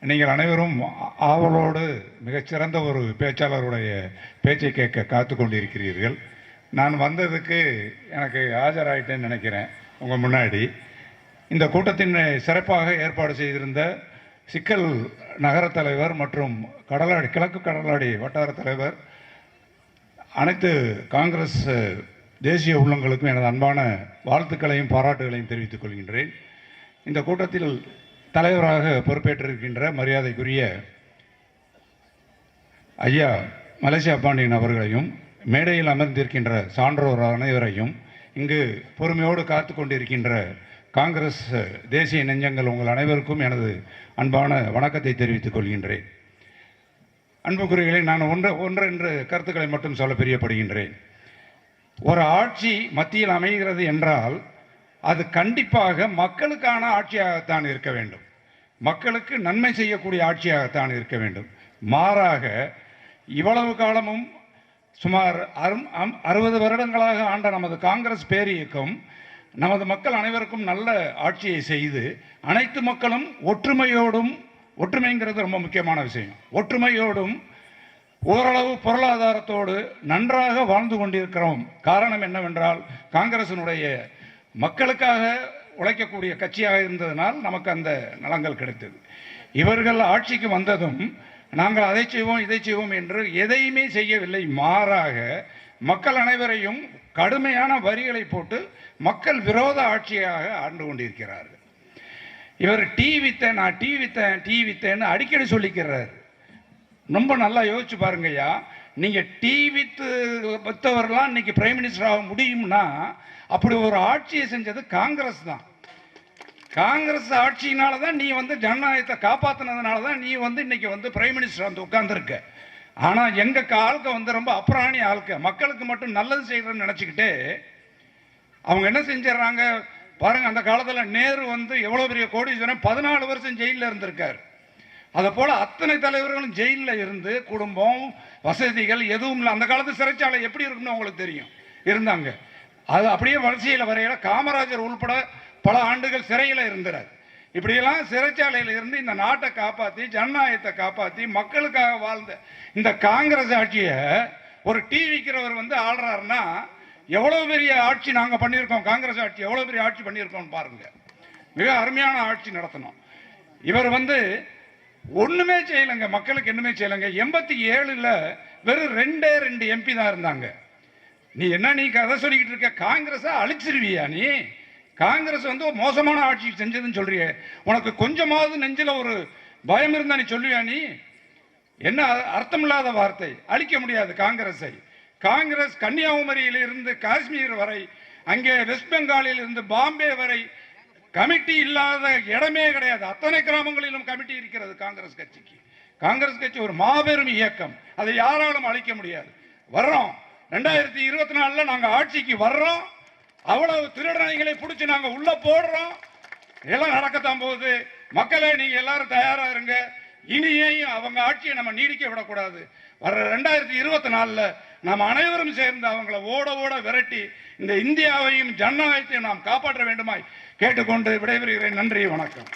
நீங்கள் அனைவரும் ஆவலோடு மிகச்சிறந்த ஒரு பேச்சாளருடைய பேச்சை கேட்க காத்து கொண்டிருக்கிறீர்கள். நான் வந்ததுக்கு எனக்கு ஆஜராயிட்டேன்னு நினைக்கிறேன் உங்கள் முன்னாடி. இந்த கூட்டத்தின் சிறப்பாக ஏற்பாடு செய்திருந்த சிக்கல் நகர தலைவர் மற்றும் கடலாடி கிழக்கு கடலாடி வட்டார தலைவர் அனைத்து காங்கிரஸ் தேசிய உள்ளங்களுக்கும் எனது அன்பான வாழ்த்துக்களையும் பாராட்டுகளையும் தெரிவித்துக் கொள்கின்றேன். இந்த கூட்டத்தில் தலைவராக பொறுப்பேற்றிருக்கின்ற மரியாதைக்குரிய ஐயா மலேசியா பாண்டியன் அவர்களையும் மேடையில் அமர்ந்திருக்கின்ற சான்றோர் அனைவரையும் இங்கு பொறுமையோடு காத்து கொண்டிருக்கின்ற காங்கிரஸ் தேசிய நெஞ்சங்கள் உங்கள் அனைவருக்கும் எனது அன்பான வணக்கத்தை தெரிவித்துக் கொள்கின்றேன். அன்புக்குறிகளை நான் ஒன்று ஒன்றென்று கருத்துக்களை மட்டும் சொல்ல பிரியப்படுகின்றேன். ஒரு ஆட்சி மத்தியில் அமைகிறது என்றால் அது கண்டிப்பாக மக்களுக்கான ஆட்சியாகத்தான் இருக்க வேண்டும். மக்களுக்கு நன்மை செய்யக்கூடிய ஆட்சியாகத்தான் இருக்க வேண்டும். மாறாக இவ்வளவு காலமும் சுமார் அரும் அம்- அறுபது வருடங்களாக ஆண்ட நமது காங்கிரஸ் பேரியக்கம் நமது மக்கள் அனைவருக்கும் நல்ல ஆட்சியை செய்து அனைத்து மக்களும் ஒற்றுமையோடும் ஒற்றுமைங்கிறது ரொம்ப முக்கியமான விஷயம். ஒற்றுமையோடும் ஓரளவு பொருளாதாரத்தோடு நன்றாக வாழ்ந்து கொண்டிருக்கிறோம். காரணம் என்னவென்றால் காங்கிரசினுடைய மக்களுக்காக உழைக்கக்கூடிய கட்சியாக இருந்ததனால் நமக்கு அந்த நலங்கள் கிடைத்தது. இவர்கள் ஆட்சிக்கு வந்ததும் நாங்கள் அதை செய்வோம் இதை செய்வோம் என்று எதையுமே செய்யவில்லை. மாறாக மக்கள் அனைவரையும் கடுமையான வரிகளை போட்டு மக்கள் விரோத ஆட்சியாக ஆண்டு கொண்டிருக்கிறார்கள். இவர் டீ வித்தேன் நான் டீ வித்தேன் டீ வித்தேன்னு அடிக்கடி சொல்லிக்கிறார். ரொம்ப நல்லா யோசிச்சு பாருங்கய்யா. நீங்க டீ வித்து வித்தவர்லாம் இன்னைக்கு பிரைம் மினிஸ்டர் ஆக முடியும்னா அப்படி ஒரு ஆட்சியை செஞ்சது காங்கிரஸ் தான். காங்கிரஸ் ஆட்சியினால தான் நீ வந்து ஜனநாயகத்தை காப்பாத்தினதுனால தான் நீ வந்து இன்னைக்கு வந்து பிரைம் மினிஸ்டர் வந்து உட்கார்ந்துருக்க. ஆனால் எங்கள் ஆளுக்க வந்து ரொம்ப அப்புறாணி ஆளுக்க மக்களுக்கு மட்டும் நல்லது செய்கிறேன்னு நினச்சிக்கிட்டு அவங்க என்ன செஞ்சிடறாங்க? பாருங்கள் அந்த காலத்தில் நேரு வந்து எவ்வளோ பெரிய கோடீஸ்வரன்? பதினாலு வருஷம் ஜெயிலில் இருந்திருக்காரு. அதை போல அத்தனை தலைவர்களும் ஜெயிலில் இருந்து குடும்பம் வசதிகள் எதுவும் இல்லை. அந்த காலத்து சிறைச்சாலை எப்படி இருக்கும்னு உங்களுக்கு தெரியும். இருந்தாங்க. அது அப்படியே வரிசையில் வரையில காமராஜர் உள்பட பல ஆண்டுகள் சிறையில் இருந்தார். இப்படியெல்லாம் சிறைச்சாலையில் இருந்து இந்த நாட்டை காப்பாற்றி ஜனநாயகத்தை காப்பாற்றி மக்களுக்காக வாழ்ந்த இந்த காங்கிரஸ் ஆட்சியை ஒரு டீ விற்கிறவர் வந்து ஆள்றாருன்னா எவ்வளோ பெரிய ஆட்சி நாங்கள் பண்ணியிருக்கோம் காங்கிரஸ் ஆட்சி எவ்வளோ பெரிய ஆட்சி பண்ணியிருக்கோம்னு பாருங்கள் மிக அருமையான ஆட்சி நடத்தணும். இவர் வந்து ஒண்ணுமே செய்யலைங்க மக்களுக்கு என்னமே செய்யலைங்க. எண்பத்தி ஏழுல வெறும் ரெண்டே ரெண்டு எம்பி தான் இருந்தாங்க. நீ என்ன நீ கதை சொல்லிக்கிட்டு இருக்க? காங்கிரஸை அழிச்சிருவியா நீ? காங்கிரஸ் வந்து மோசமான ஆட்சி செஞ்சதுன்னு சொல்றிய. உனக்கு கொஞ்சமாவது நெஞ்சில ஒரு பயம் இருந்தா நீ சொல்லுவியா நீ? என்ன அர்த்தமில்லாத வார்த்தை. அழிக்க முடியாது காங்கிரஸை. காங்கிரஸ் கன்னியாகுமரியில் இருந்து காஷ்மீர் வரை அங்கே வெஸ்ட் பெங்காலில் இருந்து பாம்பே வரை கமிட்டி இல்லாத இடமே கிடையாது. அத்தனை கிராமங்களிலும் கமிட்டி இருக்கிறது காங்கிரஸ் கட்சிக்கு. காங்கிரஸ் கட்சி ஒரு மாபெரும் இயக்கம். அதை யாராலும் அழிக்க முடியாது. வர்றோம். ரெண்டாயிரத்தி இருபத்தி நாலுல நாங்க ஆட்சிக்கு வர்றோம். அவ்வளவு திருடனைகளை பிடிச்சி நாங்க உள்ள போடுறோம். எல்லாம் நடக்கத்தான் போகுது. மக்களே நீங்க எல்லாரும் தயாரா இருங்க. இனியேயும் அவங்க ஆட்சியை நம்ம நீடிக்க விடக்கூடாது. வர ரெண்டாயிரத்தி இருபத்தி நாலில் நாம் அனைவரும் சேர்ந்து அவங்கள ஓட ஓட விரட்டி இந்த இந்தியாவையும் ஜனநாயகத்தையும் நாம் காப்பாற்ற வேண்டுமாய் கேட்டுக்கொண்டு விடைபெறுகிறேன். நன்றி வணக்கம்.